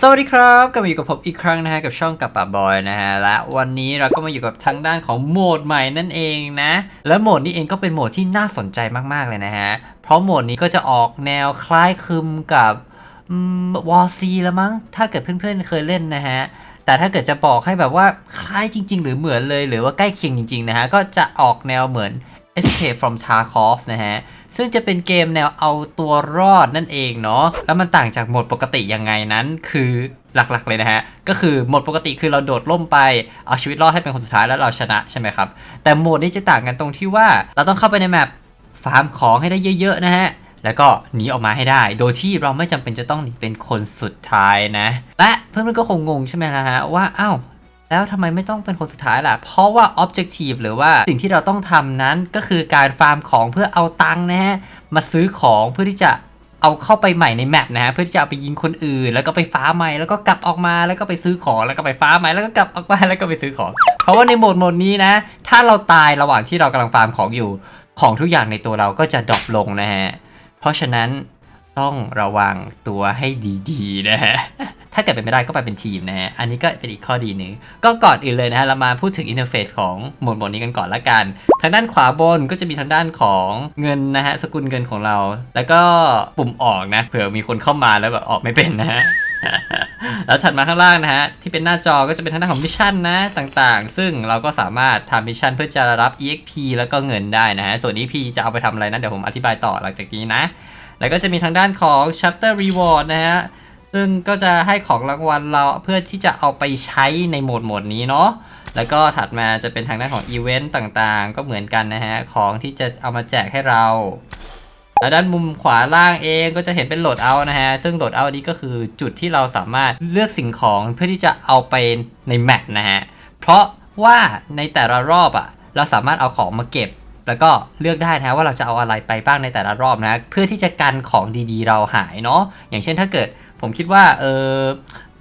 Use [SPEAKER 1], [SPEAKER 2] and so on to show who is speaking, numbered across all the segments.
[SPEAKER 1] สวัสดีครับกลับมาอยู่กับผมอีกครั้งนะฮะกับช่องกับป่าบอยนะฮะและวันนี้เราก็มาอยู่กับทางด้านของโหมดใหม่นั่นเองนะ และโหมดนี้เองก็เป็นโหมดที่น่าสนใจมากๆเลยนะฮะเพราะโหมดนี้ก็จะออกแนวคล้ายคลึมกับวอซีล้วมั้งถ้าเกิดเพื่อนๆเคยเล่นนะฮะแต่ถ้าเกิดจะบอกให้แบบว่าคล้ายจริง ๆ หรือเหมือนเลยหรือว่าใกล้เคียงจริงๆนะฮะก็จะออกแนวเหมือน Escape from Tarkov นะฮะ ซึ่งจะเป็นเกมแนวเอาตัวรอดนั่นเองเนาะแล้วมันต่างจากโหมดปกติยังไงนั้นคือหลักๆเลยนะฮะ ก็คือโหมดปกติคือเราโดดล่มไป เอาชีวิตรอดให้เป็นคนสุดท้ายแล้วเราชนะใช่ไหมครับ แต่โหมดนี้จะต่างกันตรงที่ว่าเราต้องเข้าไปในแมปฟาร์มของให้ได้เยอะๆนะฮะแล้วก็หนีออกมาให้ได้ โดยที่เราไม่จำเป็นจะต้องหนีเป็นคนสุดท้ายนะ และเพื่อนๆก็คงงงใช่ไหมล่ะฮะว่า อ้าว แล้วทำไมไม่ต้องเป็นคนสุดท้ายล่ะ เพราะว่า objective หรือว่าสิ่งที่เราต้องทำนั้นก็คือการฟาร์มของเพื่อเอาตังค์นะฮะ มาซื้อของเพื่อที่จะเอาเข้าไปใหม่ในแมปนะฮะ เพื่อที่จะเอาไปยิงคนอื่น แล้วก็ไปฟ้าใหม่แล้วก็กลับออกมาแล้วก็ไปซื้อของแล้วก็ไปฟ้าใหม่แล้วก็กลับออกมาแล้วก็ไปซื้อของ เพราะว่าในโหมดโหมดนี้นะ ถ้าเราตายระหว่างที่เรากำลังฟาร์มของอยู่ ของทุกอย่างในตัวเราก็จะดรอปลงนะฮะ เพราะฉะนั้น ต้องระวังตัวให้ดีๆนะฮะ ถ้าเกิดเป็นไม่ได้ก็ไปเป็นทีมนะฮะ อันนี้ก็เป็นอีกข้อดีหนึ่ง ก็ก่อนอื่นเลยนะฮะ เรามาพูดถึงอินเทอร์เฟซของหมดหมดนี้กันก่อนละกัน ทางด้านขวาบนก็จะมีทางด้านของเงินนะฮะ สกุลเงินของเรา แล้วก็ปุ่มออกนะ เผื่อมีคนเข้ามาแล้วแบบออกไม่เป็นนะฮะแล้วถัดมาข้างล่างนะฮะ ที่เป็นหน้าจอก็จะเป็นทางด้านของมิชชั่นนะต่างๆ ซึ่งเราก็สามารถทำมิชชั่นเพื่อจะรับ EXP แล้วก็เงินได้นะฮะ ส่วน EP จะเอาไปทำอะไรนะเดี๋ยวผมอธิบายต่อหลังจากนี้นะ แล้วก็จะมีทางด้านของ chapter reward นะฮะ ซึ่งก็จะให้ของรางวัลเราเพื่อที่จะเอาไปใช้ในโหมดโหมดนี้เนาะ แล้วก็ถัดมาจะเป็นทางด้านของอีเวนต์ต่างๆ ก็เหมือนกันนะฮะ ของที่จะเอามาแจกให้เรา แล้วด้านมุมขวาล่างเองก็จะเห็นเป็นโหลดเอานะฮะ ซึ่งโหลดเอานี้ก็คือจุดที่เราสามารถเลือกสิ่งของเพื่อที่จะเอาไปในแมปนะฮะ เพราะว่าในแต่ละรอบอะเราสามารถเอาของมาเก็บ แล้วก็เลือกได้นะว่าเราจะเอาอะไรไปบ้างในแต่ละรอบนะ เพื่อที่จะกันของดีๆ เราหายเนาะอย่างเช่นถ้าเกิดผมคิดว่าเออ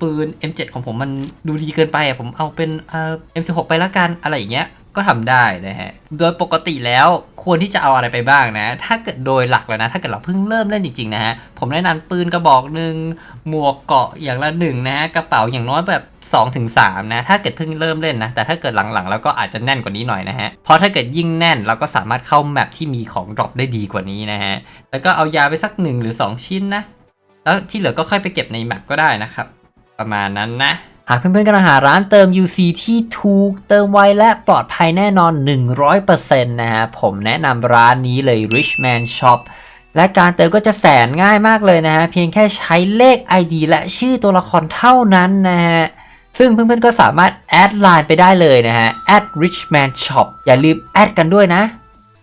[SPEAKER 1] ปืน M7 ของผมมันดูดีเกินไปผมเอาเป็นเอ่อ M16 ไปละกันอะไรอย่างเงี้ยก็ทำได้นะฮะ โดยปกติแล้วควรที่จะเอาอะไรไปบ้างนะ ถ้าเกิดโดยหลักแล้วนะ ถ้าเกิดเราเพิ่งเริ่มเล่นจริงๆนะฮะ ผมแนะนำปืนกระบอกหนึ่งหมวกเกาะอย่างละหนึ่งนะฮะ กระเป๋าอย่างน้อยแบบ 2ถึง3นะ ถ้าเกิดเพิ่งเริ่มเล่นนะ แต่ถ้าเกิดหลังๆ แล้วก็อาจจะแน่นกว่านี้หน่อยนะฮะ เพราะถ้าเกิดยิ่งแน่นเราก็สามารถเข้าแมปที่มีของดรอปได้ดีกว่านี้นะฮะ แล้วก็เอายาไปสักหนึ่งหรือ 2 ชิ้นนะ แล้วที่เหลือก็ค่อยไปเก็บในแมปก็ได้นะครับ ประมาณนั้นนะหากเพื่อนๆกำลังหาร้านเติม UC ที่ถูกเติมไวและปลอดภัยแน่นอน 100%นะฮะ ผมแนะนำร้านนี้เลย Richman Shop และการเติมก็จะแสนง่ายมากเลยนะฮะ เพียงแค่ใช้เลข ID และชื่อตัวละครเท่านั้นนะฮะ ซึ่งเพื่อนๆก็สามารถแอดไลน์ไปได้เลยนะฮะ @richman shop อย่าลืมแอดกันด้วยนะ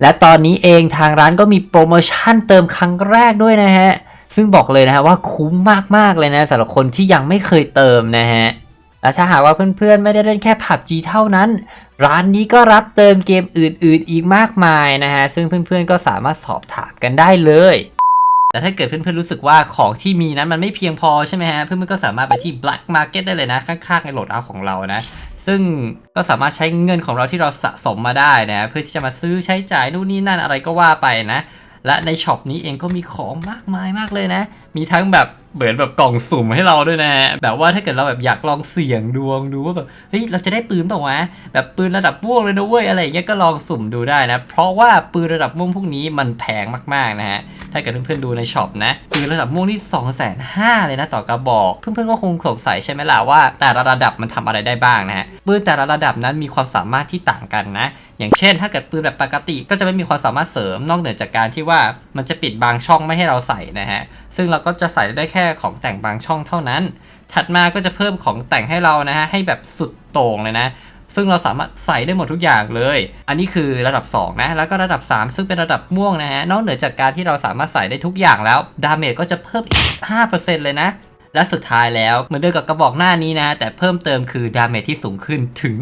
[SPEAKER 1] และตอนนี้เองทางร้านก็มีโปรโมชั่นเติมครั้งแรกด้วยนะฮะ ซึ่งบอกเลยนะฮะว่าคุ้มมากๆเลยนะสำหรับคนที่ยังไม่เคยเติมนะฮะและถ้าหากว่าเพื่อนๆ ไม่ได้เล่นแค่ PUBG เท่านั้น ร้านนี้ก็รับเติมเกมอื่นๆ อีกมากมายนะฮะ ซึ่งเพื่อนๆ ก็สามารถสอบถามกันได้เลย แต่ถ้าเกิดเพื่อนๆรู้สึกว่าของที่มีนั้นมันไม่เพียงพอใช่ไหมฮะ เพื่อนๆก็สามารถไปที่ Black Market ได้เลยนะ ข้างๆในโหลดเอาของเรานะ ซึ่งก็สามารถใช้เงินของเราที่เราสะสมมาได้นะ เพื่อที่จะมาซื้อใช้จ่ายนู่นนี่นั่นอะไรก็ว่าไปนะ และในช็อปนี้เองก็มีของมากมายมากเลยนะ มีทั้งแบบ เหมือนแบบกล่องสุ่มให้เราด้วยนะแบบว่าถ้าเกิดเราแบบอยากลองเสี่ยงดวงดูว่าแบบเฮ้ยเราจะได้ปืนเปล่าวะแบบปืนระดับม่วงเลยนะเว้ยอะไรอย่างเงี้ยก็ลองสุ่มดูได้นะ เพราะว่าปืนระดับม่วงพวกนี้มันแพงมากๆนะฮะถ้าเกิดเพื่อนๆดูในช็อปนะปืนระดับม่วงที่2 5 0 0 0เลยนะต่อกระบอก เพื่อนๆก็คงสงสัยใช่ไหมล่ะว่า แต่ละระดับมันทำอะไรได้บ้างนะฮะปืนแต่ละระดับนั้นมีความสามารถที่ต่างกันนะ อย่างเช่น ถ้าเกิดปืนแบบปกติก็จะไม่มีความสามารถเสริมนอกเหนือจากการที่ว่ามันจะปิดบางช่องไม่ให้เราใส่นะฮะซึ่งเราก็จะใส่ได้แค่ของแต่งบางช่องเท่านั้น ถัดมาก็จะเพิ่มของแต่งให้เรานะฮะให้แบบสุดโต่งเลยนะซึ่งเราสามารถใส่ได้หมดทุกอย่างเลย อันนี้คือระดับ 2 นะ แล้วก็ระดับ 3 ซึ่งเป็นระดับม่วงนะฮะ นอกเหนือจากการที่เราสามารถใส่ได้ทุกอย่างแล้ว ดาเมจก็จะเพิ่มอีก 5%เลยนะ และสุดท้ายแล้วเหมือนเดิมกับกระบอกหน้านี้นะ แต่เพิ่มเติมคือดาเมจที่สูงขึ้นถึง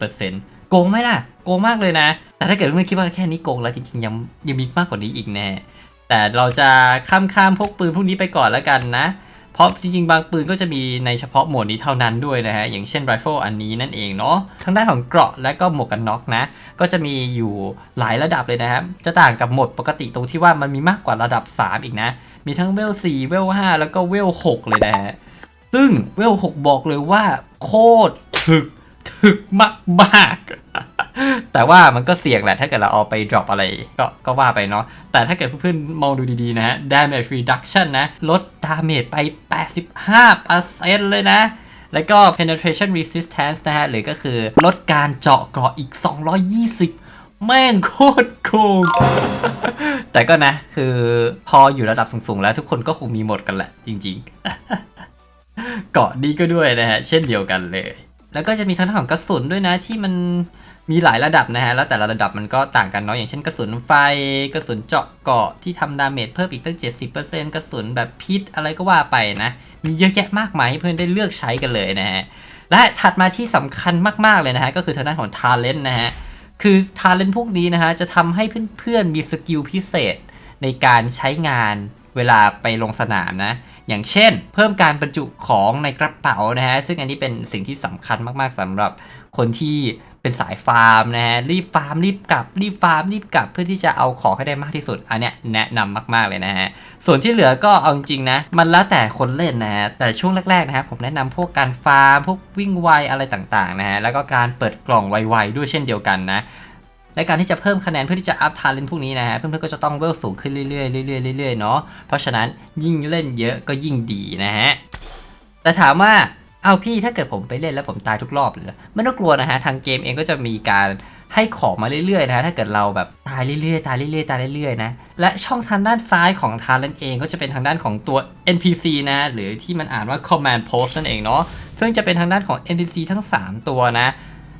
[SPEAKER 1] 30%โกงไหมล่ะ โกงมากเลยนะ แต่ถ้าเกิดไม่คิดว่าแค่นี้โกงแล้วจริงๆยังยังมีมากกว่านี้อีกแน่ แต่เราจะข้ามข้ามพวกปืนพวกนี้ไปก่อนแล้วกันนะ เพราะจริงๆ บางปืนก็จะมีในเฉพาะโหมดนี้เท่านั้นด้วยนะฮะ อย่างเช่นไรเฟิลอันนี้นั่นเองเนาะ ทางด้านของเกราะและก็หมวกกันน็อกนะ ก็จะมีอยู่หลายระดับเลยนะครับ จะต่างกับโหมดปกติตรงที่ว่ามันมีมากกว่าระดับ 3 อีกนะ มีทั้งเวล4เวล5แล้วก็เวล6เลยนะฮะ ซึ่งเวล6บอกเลยว่าโคตรถึกถึกมากมากๆ แต่ว่ามันก็เสี่ยงแหละถ้าเกิดเราเอาไป drop อะไรก็ก็ว่าไปเนาะแต่ถ้าเกิดเพื่อนๆมองดูดีๆนะฮะ damage reduction นะ ลด damage ไป 85%เลยนะแล้วก็ penetration resistance นะฮะ หรือก็คือลดการเจาะเกราะอีก 220 แม่งโคตรโกง แต่ก็นะ คือพออยู่ระดับสูง ๆ แล้วทุกคนก็คงมีหมดกันแหละ จริง ๆ เกาะนี้ก็ด้วยนะฮะ เช่นเดียวกันเลย แล้วก็จะมีทั้งของกระสุนด้วยนะที่มัน มีหลายระดับนะฮะ แล้วแต่ละระดับมันก็ต่างกันเนาะ อย่างเช่นกระสุนไฟ กระสุนเจาะเกาะที่ทำดาเมจเพิ่มอีกตั้ง 70%กระสุนแบบพิษอะไรก็ว่าไปนะ มีเยอะแยะมากมายให้เพื่อนได้เลือกใช้กันเลยนะฮะ และถัดมาที่สำคัญมากๆเลยนะฮะ ก็คือทางด้านของ Talent นะฮะ คือ Talent พวกนี้นะฮะ จะทำให้เพื่อนๆมีสกิลพิเศษในการใช้งานเวลาไปลงสนามนะอย่างเช่น เพิ่มการบรรจุของในกระเป๋านะฮะ ซึ่งอันนี้เป็นสิ่งที่สำคัญมากๆสำหรับคนที่ เป็นสายฟาร์มนะฮะรีบฟาร์มรีบกลับรีบฟาร์มรีบกลับเพื่อที่จะเอาของให้ได้มากที่สุด อันเนี้ยแนะนำมาก ๆ เลยนะฮะ ส่วนที่เหลือก็เอาจริงๆนะ มันแล้วแต่คนเล่นนะฮะ แต่ช่วงแรก ๆ นะฮะผมแนะนำพวกการฟาร์ม พวกวิ่งไวอะไรต่างๆนะฮะ แล้วก็การเปิดกล่องไวๆด้วยเช่นเดียวกันนะและการที่จะเพิ่มคะแนนเพื่อที่จะอัพทาเลนพวกนี้นะฮะ เพื่อนๆก็จะต้องเวลสูงขึ้นเรื่อยๆเรื่อยๆเรื่อยๆเนาะเพราะฉะนั้นยิ่งเล่นเยอะก็ยิ่งดีนะฮะแต่ถามว่า เอาพี่ถ้าเกิดผมไปเล่นแล้วผมตายทุกรอบเลยไม่ต้องกลัวนะฮะทางเกมเองก็จะมีการให้ของมาเรื่อยๆนะฮะถ้าเกิดเราแบบตายเรื่อยๆตายเรื่อยๆตายเรื่อยๆนะและช่องทางด้านซ้ายของทาเลนเองก็จะเป็นทางด้านของตัว NPC นะหรือที่มันอ่านว่า Command Post นั่นเองเนาะซึ่งจะเป็นทางด้านของ NPC ทั้ง 3 ตัวนะ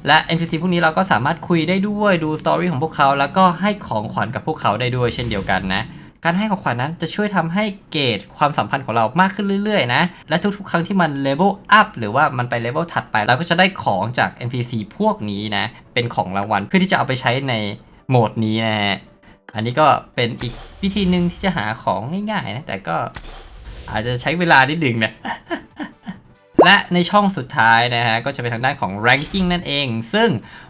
[SPEAKER 1] และ NPC พวกนี้เราก็สามารถคุยได้ด้วยดูสตอรี่ของพวกเขา แล้วก็ให้ของขวัญกับพวกเขาได้ด้วยเช่นเดียวกันนะ การให้ของขวัญนั้นจะช่วยทำให้เกรดความสัมพันธ์ของเรามากขึ้นเรื่อยๆนะ และทุกๆ ครั้งที่มันเลเวลอัพหรือว่ามันไปเลเวลถัดไป เราก็จะได้ของจาก NPC พวกนี้นะ เป็นของรางวัลเพื่อที่จะเอาไปใช้ในโหมดนี้นะฮะอันนี้ก็เป็นอีกวิธีหนึ่งที่จะหาของง่ายๆนะ แต่ก็อาจจะใช้เวลานิดนึงนะ และในช่องสุดท้ายนะฮะก็จะเป็นทางด้านของ ranking นั่นเอง ซึ่ง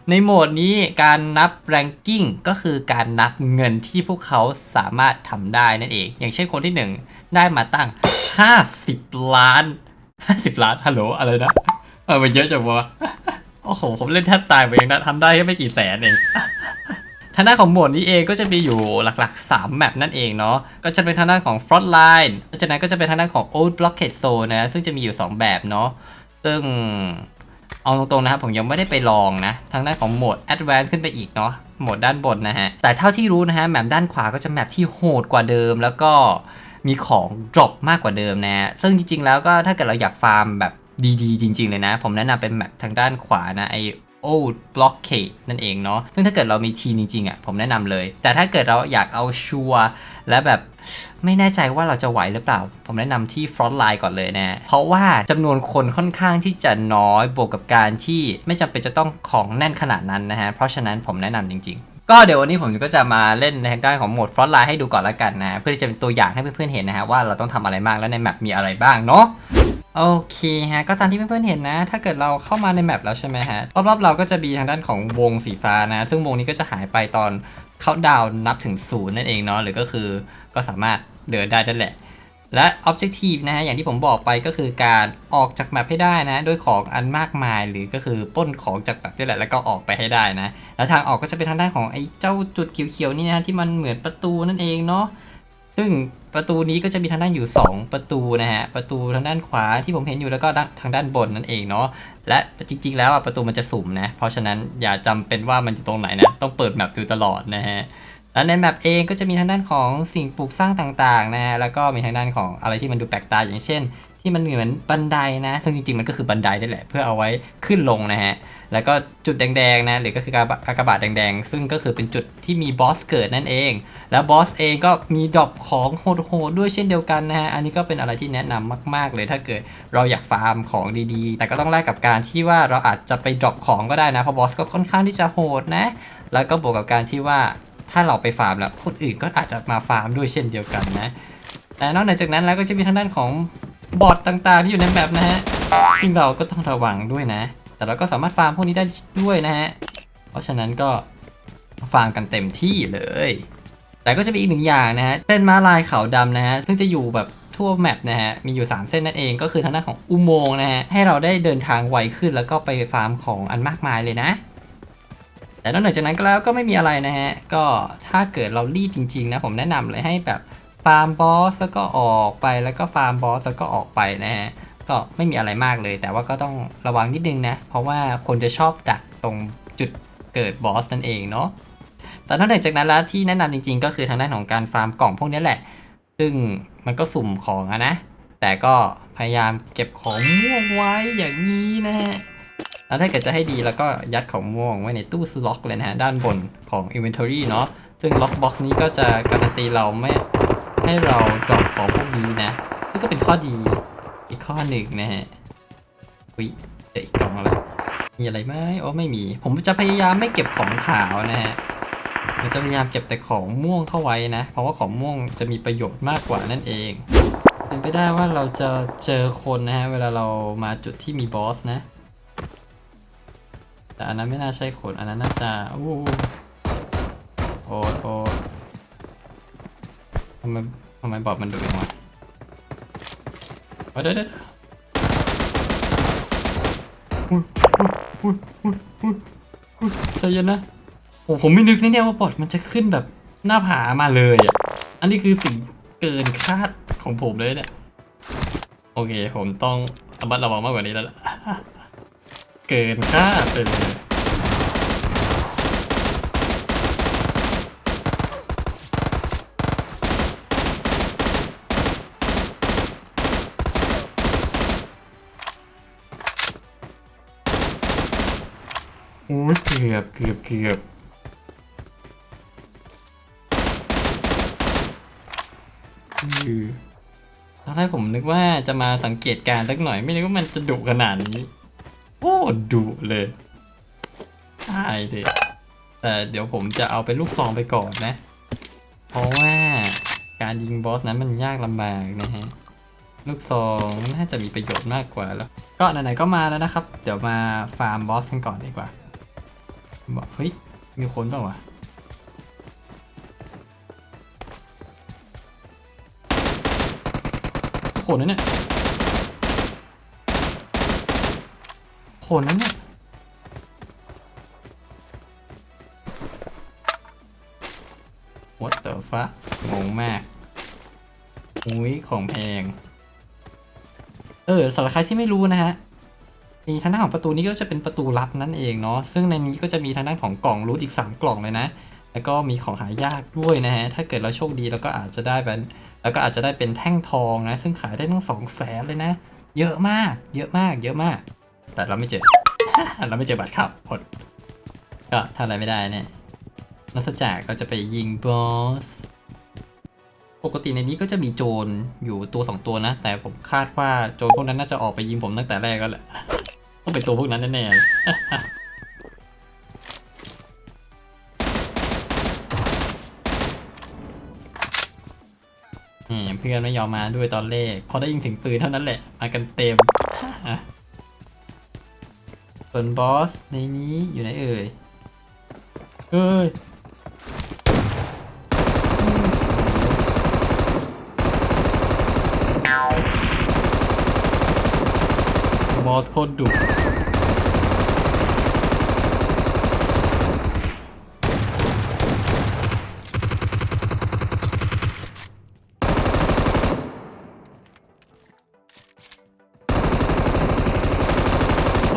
[SPEAKER 1] ในโหมดนี้การนับ ranking ก็คือการนับเงินที่พวกเขาสามารถทำได้นั่นเอง อย่างเช่นคนที่ 1 ได้มาตั้ง 50 ล้าน 50 ล้านฮัลโหลอะไรนะเออมันเยอะจังวะโอ้โห ผมเล่นแทบตายไปเองนะทำได้แค่ไม่กี่แสนเอง ทางด้านของหมวดนี้เองก็จะมีอยู่หลักๆ 3 แมปนั่นเองเนาะ ก็จะเป็นทางด้านของ Frontline แล้วจากนั้นก็จะเป็นทางด้านของ Old Blockade Zone นะ ซึ่งจะมีอยู่ 2 แบบเนาะ ซึ่งเอาตรงๆนะครับผมยังไม่ได้ไปลองนะ ทางด้านของโหมด Advanced ขึ้นไปอีกเนาะ โหมดด้านบนนะฮะ แต่เท่าที่รู้นะฮะแมปด้านขวาก็จะแมปที่โหดกว่าเดิม แล้วก็มีของ drop มากกว่าเดิมนะ ซึ่งจริงๆแล้วก็ถ้าเกิดเราอยากฟาร์มแบบดีๆ จริง ๆ เลยนะ ผมแนะนำเป็นแมปทางด้านขวานะไอ Old Blockade นั่นเองเนาะ ซึ่งถ้าเกิดเรามีทีมจริงๆอะผมแนะนำเลย แต่ถ้าเกิดเราอยากเอาชัวร์และแบบไม่แน่ใจว่าเราจะไหวหรือเปล่า ผมแนะนำที่ Front Line ก่อนเลยนะ เพราะว่าจำนวนคนค่อนข้างที่จะน้อยบวกกับการที่ไม่จำเป็นจะต้องของแน่นขนาดนั้นนะฮะ เพราะฉะนั้นผมแนะนำจริงๆ ก็เดี๋ยววันนี้ผมก็จะมาเล่นในทางด้านของโหมด Front Line ให้ดูก่อนละกันนะเพื่อที่จะเป็นตัวอย่างให้เพื่อนๆเห็นนะฮะว่าเราต้องทำอะไรบ้างและในแมปมีอะไรบ้างเนาะโอเคฮะก็ตามที่เพื่อนๆเห็นนะ ถ้าเกิดเราเข้ามาในแมปแล้วใช่ไหมฮะรอบๆเราก็จะมีทางด้านของวงสีฟ้านะ ซึ่งวงนี้ก็จะหายไปตอนเขาดาวน์นับถึงศูนย์นั่นเองเนาะหรือก็คือก็สามารถเดินได้นั่นแหละ และ Objective นะฮะอย่างที่ผมบอกไปก็คือการออกจากแมปให้ได้นะด้วยของอันมากมายหรือก็คือป้นของจากแมปนี่แหละแล้วก็ออกไปให้ได้นะ แล้วทางออกก็จะเป็นทางด้านของไอ้เจ้าจุดเขียวๆนี่นะที่มันเหมือนประตูนั่นเองเนาะซึ่งประตูนี้ก็จะมีทางด้านอยู่ 2 ประตูนะฮะประตูทางด้านขวาที่ผมเห็นอยู่แล้วก็ทางด้านบนนั่นเองเนาะและจริง ๆ แล้วประตูมันจะสุ่มนะเพราะฉะนั้นอย่าจำเป็นว่ามันอยู่ตรงไหนนะต้องเปิดแมปดูตลอดนะฮะ แล้วในแมปเองก็จะมีทางด้านของสิ่งปลูกสร้างต่างๆนะฮะแล้วก็มีทางด้านของอะไรที่มันดูแปลกตาอย่างเช่น ที่มันเหมือนบันไดนะ ซึ่งจริงๆมันก็คือบันไดนี่แหละเพื่อเอาไว้ขึ้นลงนะฮะแล้วก็จุดแดงๆนะหรือก็คือกากบาทกากบาทแดงๆ ซึ่งก็คือเป็นจุดที่มีบอสเกิดนั่นเอง แล้วบอสเองก็มีดรอปของโหดๆด้วยเช่นเดียวกันนะฮะอันนี้ก็เป็นอะไรที่แนะนำมาก ๆ เลยถ้าเกิดเราอยากฟาร์มของดีๆ แต่ก็ต้องแลกกับการที่ว่าเราอาจจะไปดรอปของก็ได้นะเพราะบอสก็ค่อนข้างที่จะโหดนะแล้วก็บวกกับการที่ว่า ถ้าเราไปฟาร์มแล้วคนอื่นก็อาจจะมาฟาร์มด้วยเช่นเดียวกันนะ แต่นอกเหนือจากนั้นแล้วก็จะมีทางด้านของบอทต่างๆที่อยู่ในแบบนะฮะซึ่งเราก็ต้องระวังด้วยนะ แต่เราก็สามารถฟาร์มพวกนี้ได้ด้วยนะฮะ เพราะฉะนั้นก็ฟาร์มกันเต็มที่เลย แต่ก็จะมีอีกหนึ่งอย่างนะฮะเป็นม้าลายขาวดำนะฮะ ซึ่งจะอยู่แบบทั่วแมปนะฮะ มีอยู่ 3 เส้นนั่นเอง ก็คือทางด้านของอุโมงค์นะฮะ ให้เราได้เดินทางไวขึ้นแล้วก็ไปฟาร์มของอันมากมายเลยนะ แต่นอกเนือจากนั้นก็แล้วก็ไม่มีอะไรนะฮะ ก็ถ้าเกิดเรารีบจริง ๆ นะ ผมแนะนำเลยให้แบบฟาร์มบอสแล้วก็ออกไปแล้วก็ฟาร์มบอสแล้วก็ออกไปนะฮะ ก็ไม่มีอะไรมากเลย แต่ว่าก็ต้องระวังนิดนึงนะ เพราะว่าคนจะชอบดักตรงจุดเกิดบอสนั่นเองเนาะแต่นอกจากนั้นแล้วที่แนะนำจริง ๆ ก็คือทางด้านของการฟาร์มกล่องพวกนี้แหละ ซึ่งมันก็สุ่มของอะนะ แต่ก็พยายามเก็บของม่วงไว้อย่างนี้นะฮะ แล้วถ้าเกิดจะให้ดีแล้วก็ยัดของม่วงไว้ในตู้สล็อกเลยนะฮะด้านบนของ Inventory เนาะซึ่งล็อกบ็อกซ์นี้ก็จะการันตีเราไม่ให้เราดรอปของพวกนี้นะนี่ก็เป็นข้อดีอีกข้อหนึ่งนะฮะอุ้ยเจออีกกล่องแล้วมีอะไรไหมโอ้ไม่มี ผมจะพยายามไม่เก็บของขาวนะฮะผมจะพยายามเก็บแต่ของม่วงเข้าไว้นะ เพราะว่าของม่วงจะมีประโยชน์มากกว่านั่นเอง เป็นไปได้ว่าเราจะเจอคนนะฮะเวลาเรามาจุดที่มีบอสนะ แต่อันนั้นไม่น่าใช่คนอันนั้นน่าจะโอ้โอ้โอ้ทำไมทำไมบอดมันดุอย่างวะเดี๋ยวเดี๋ยวใจเย็นนะโอ้ผมไม่นึกนะเนี่ยว่าบอทมันจะขึ้นแบบหน้าผามาเลยอะ อันนี้คือสิ่งเกินคาดของผมเลยเนี่ย โอเค ผมต้องระมัดระวังมากกว่านี้แล้วล่ะ เกินคาดไปเลย กือบเกือบเกือบคือตอนแรกผมนึกว่าจะมาสังเกตการสักหน่อย ไม่นึกว่ามันจะดุขนาดนี้โอ้ดุเลยใช่เลยแต่เดี๋ยวผมจะเอาเป็นลูกซองไปก่อนนะ เพราะว่าการยิงบอสนั้นมันยากลำบากนะฮะ ลูกซองน่าจะมีประโยชน์มากกว่าแล้ว ก็ไหนๆก็มาแล้วนะครับ เดี๋ยวมาฟาร์มบอสกันก่อนดีกว่า บอกเฮ้ย มีคนเปล่าวะโขนนั่นเนี่ยโขนนั่นเนี่ย What the fuck งงมาก อุ้ย ของแพง เออสำหรับใครที่ไม่รู้นะฮะ นี่ทางด้านของประตูนี้ก็จะเป็นประตูลับนั่นเองเนาะซึ่งในนี้ก็จะมีทางด้านของกล่องรูทอีก 3 กล่องเลยนะ แล้วก็มีของหายากด้วยนะฮะถ้าเกิดเราโชคดีเราก็อาจจะได้เป็นแล้วก็อาจจะได้เป็นแท่งทองนะ ซึ่งขายได้ตั้งสองแสนเลยนะ เยอะมาก เยอะมาก เยอะมาก แต่เราไม่เจอ เราไม่เจอบัตรขับผลก็ทำอะไรไม่ได้เนี่ยนอกจากเราจะไปยิงบอสปกติในนี้ก็จะมีโจรอยู่ตัวสองตัวนะ แต่ผมคาดว่าโจรพวกนั้นน่าจะออกไปยิงผมตั้งแต่แรกก็แหละ ต้องเป็นตัวพวกนั้นแน่ๆเลยนี่เพื่อนไม่ยอมมาด้วยตอนแรกพอได้ยินเสียงปืนเท่านั้นแหละ มากันเต็มส่วนบอสในนี้อยู่ไหนเอ่ย เอ้ยบอสโคตรดุ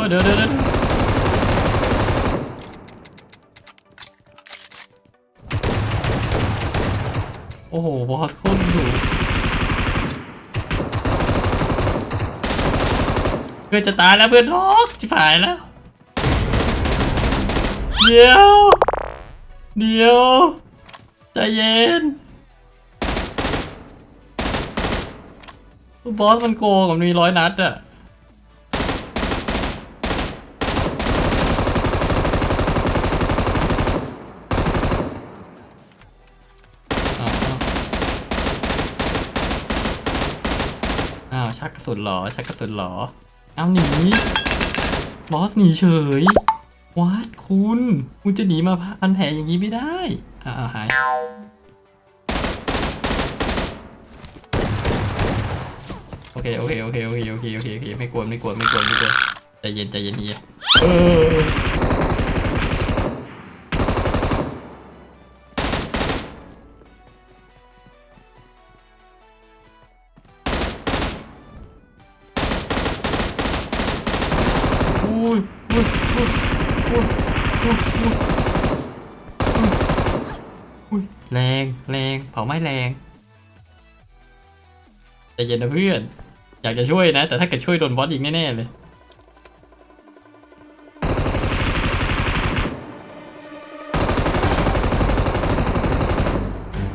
[SPEAKER 1] เดี๋ยวเดี๋ยวโอ้โห บอสโคตรดุเพื่อนจะตายแล้วเพื่อนล็อกจิบหายแล้ว เดี๋ยว เดี๋ยว ใจเย็น บอสมันโกงมันมีร้อยนัดอะอ้าวอ้าวชักกระ สุนหรอชักกระสุนหรอ เอาหนีบอสหนีเฉยวัดคุณ คุณจะหนีมาพันแผลอย่างนี้ไม่ได้อ้าหายโอเคโอเคโอเคโอเคโอเคโอเคโอเคไม่กลัวไม่กลัวไม่กลัวไม่กลัวใจเย็นใจเย็นเฮีย ย็นนะเพื่อน อยากจะช่วยนะ แต่ถ้าเกิดช่วยโดนบอสยิงแน่ๆเลย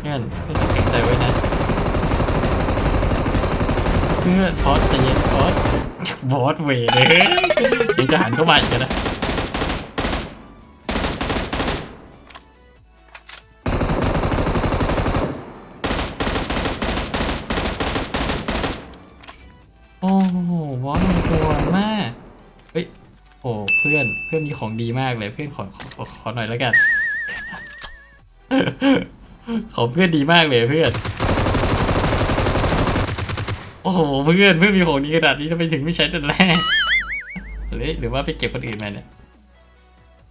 [SPEAKER 1] เพื่อนเพื่อนแข็งใจไว้นะ เพื่อนบอสใจเย็นบอสบอสเวเลยเดี๋ยวจะหันเข้ามาอีกนะ พื่อนเพื่อนมีของดีมากเลยเพื่อนขอขอขอหน่อยแล้วกันของเพื่อนดีมากเลยเพื่อน โอ้โหเพื่อนเพื่อนมีของดีขนาดนี้ทำไมถึงไม่ใช้แต่แรกหรือหรือว่าไปเก็บคนอื่นมาเนี่ย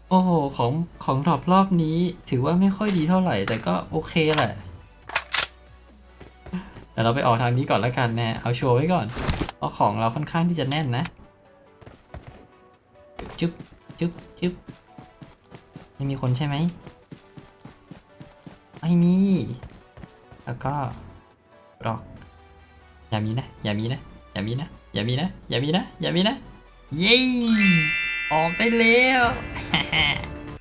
[SPEAKER 1] โอ้โหของของดรอปรอบนี้ถือว่าไม่ค่อยดีเท่าไหร่ แต่ก็โอเคแหละแต่เราไปออกทางนี้ก่อนแล้วกันแน่เอาชัวร์ไว้ก่อนเพราะของเราค่อนข้างที่จะแน่นนะจุ๊บ จุ๊บจุ๊บไม่มีคนใช่ไหมไม่มี แล้วก็รอก อย่ามีนะ อย่ามีนะ อย่ามีนะ อย่ามีนะ อย่ามีนะ อย่ามีนะ เย้ออกไปแล้ว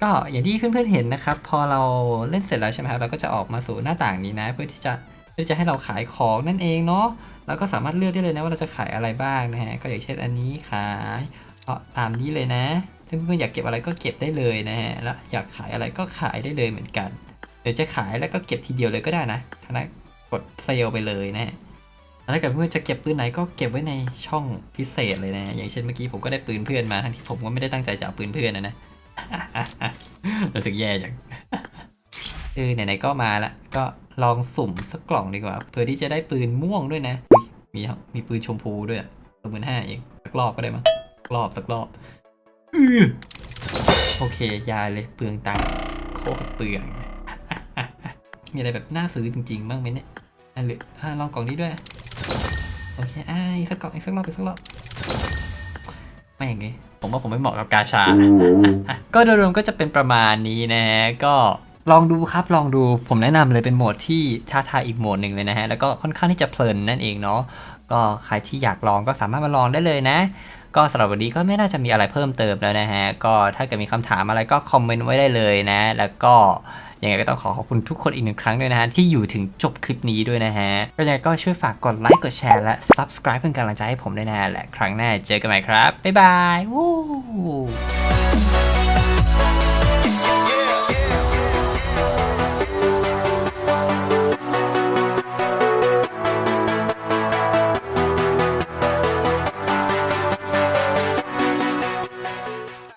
[SPEAKER 1] ก็อย่างที่เพื่อนๆเห็นนะครับ พอเราเล่นเสร็จแล้วใช่ไหมครับเราก็จะออกมาสู่หน้าต่างนี้นะ เพื่อที่จะเพื่อจะให้เราขายของนั่นเองเนาะเราก็สามารถเลือกได้เลยนะว่าเราจะขายอะไรบ้างนะฮะก็อย่างเช่นอันนี้ขายก็ตามนี้เลยนะ ซึ่งเพื่อนอยากเก็บอะไรก็เก็บได้เลยนะฮะ แล้วอยากขายอะไรก็ขายได้เลยเหมือนกันหรือจะขายแล้วก็เก็บทีเดียวเลยก็ได้นะคณะกดเซลไปเลยนะฮะแล้วถ้าเกิดเพื่อนจะเก็บปืนไหนก็เก็บไว้ในช่องพิเศษเลยนะ อย่างเช่นเมื่อกี้ผมก็ได้ปืนเพื่อนมาทั้งที่ผมก็ไม่ได้ตั้งใจจะเอาปืนเพื่อนนะนะรู้สึกแย่จังเออไหนๆก็มาละก็ลองสุ่มสักกล่องดีกว่าเพื่อที่จะได้ปืนม่วงด้วยนะมีมีปืนชมพูด้วยสองหมื่นห้าเองสักรอบก็ได้มั้งสักรอบสักรอบ โอเค ยาเลยเปลืองตังค์โคตรเปลือง มีอะไรแบบน่าซื้อจริงๆบ้างไหมเนี่ยอะหรือลองกล่องนี้ด้วย โอเคอะอีกสักกล่องอีกสักรอบอีกสักรอบไม่อย่างงี้ผมว่าผมไม่เหมาะกับกาชา ก็โดยรวมก็จะเป็นประมาณนี้นะฮะ ก็ลองดูครับลองดูผมแนะนำเลยเป็นโหมดที่ท้าทายอีกโหมดหนึ่งเลยนะฮะ แล้วก็ค่อนข้างที่จะเพลินนั่นเองเนาะก็ใครที่อยากลองก็สามารถมาลองได้เลยนะ ก็สำหรับวันนี้ก็ไม่น่าจะมีอะไรเพิ่มเติมแล้วนะฮะ ก็ถ้าเกิดมีคำถามอะไรก็คอมเมนต์ไว้ได้เลยนะ แล้วก็ยังไงก็ต้องขอขอบคุณทุกคนอีกหนึ่งครั้งด้วยนะฮะ ที่อยู่ถึงจบคลิปนี้ด้วยนะฮะก็ยังไงก็ช่วยฝากกดไลค์กดแชร์และ subscribe เป็นกำลังใจให้ผมด้วยนะฮะและครั้งหน้าเจอกันใหม่ครับบ๊ายบายวู้